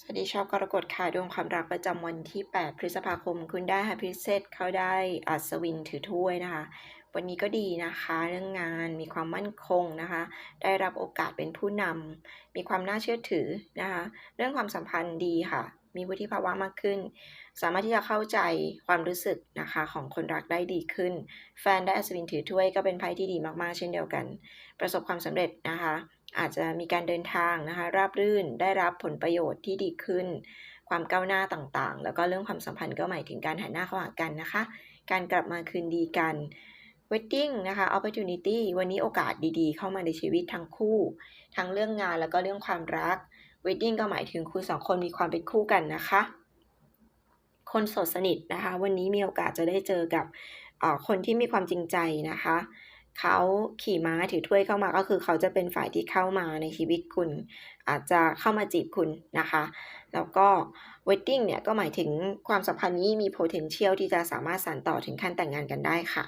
สวัสดีชาวกรกฎค่ะดวงความรักประจำวันที่ 8 พฤษภาคม คุณได้ฮ a พิเศษเข้าได้อัศวินถือถ้วยนะคะ วันนี้ก็ดีนะคะ เรื่องงานมีความมั่นคงนะคะ ได้รับโอกาสเป็นผู้นำมีความน่าเชื่อถือนะคะ เรื่องความสัมพันธ์ดีค่ะ มีวุฒิภาวะมากขึ้น สามารถที่จะเข้าใจความรู้สึกนะคะของคนรักได้ดีขึ้น แฟนได้อัศวินถือถ้วยก็เป็นไพ่ที่ดีมากๆ เช่นเดียวกัน ประสบความสำเร็จนะคะ อาจจะมีการเดินทางนะคะ ราบรื่นได้รับผลประโยชน์ที่ดีขึ้น ความก้าวหน้าต่างๆ แล้วก็เรื่องความสัมพันธ์ก็หมายถึงการหันหน้าเข้าหากันนะคะ การกลับมาคืนดีกัน wedding นะคะ opportunity วันนี้โอกาสดีๆ เข้ามาในชีวิตทั้งคู่ ทั้งเรื่องงานแล้วก็เรื่องความรัก wedding ก็หมายถึงคุณสองคนมีความเป็นคู่กันนะคะ คนโสดสนิทนะคะ วันนี้มีโอกาสจะได้เจอกับคนที่มีความจริงใจนะคะ เขาขี่ม้าถือถ้วยเข้ามาก็คือเขาจะเป็นฝ่ายที่เข้ามาในชีวิตคุณ อาจจะเข้ามาจีบคุณนะคะ แล้วก็ wedding เนี่ยก็หมายถึงความสัมพันธ์นี้มี potential ที่จะสามารถสานต่อถึงขั้นแต่งงานกันได้ค่ะ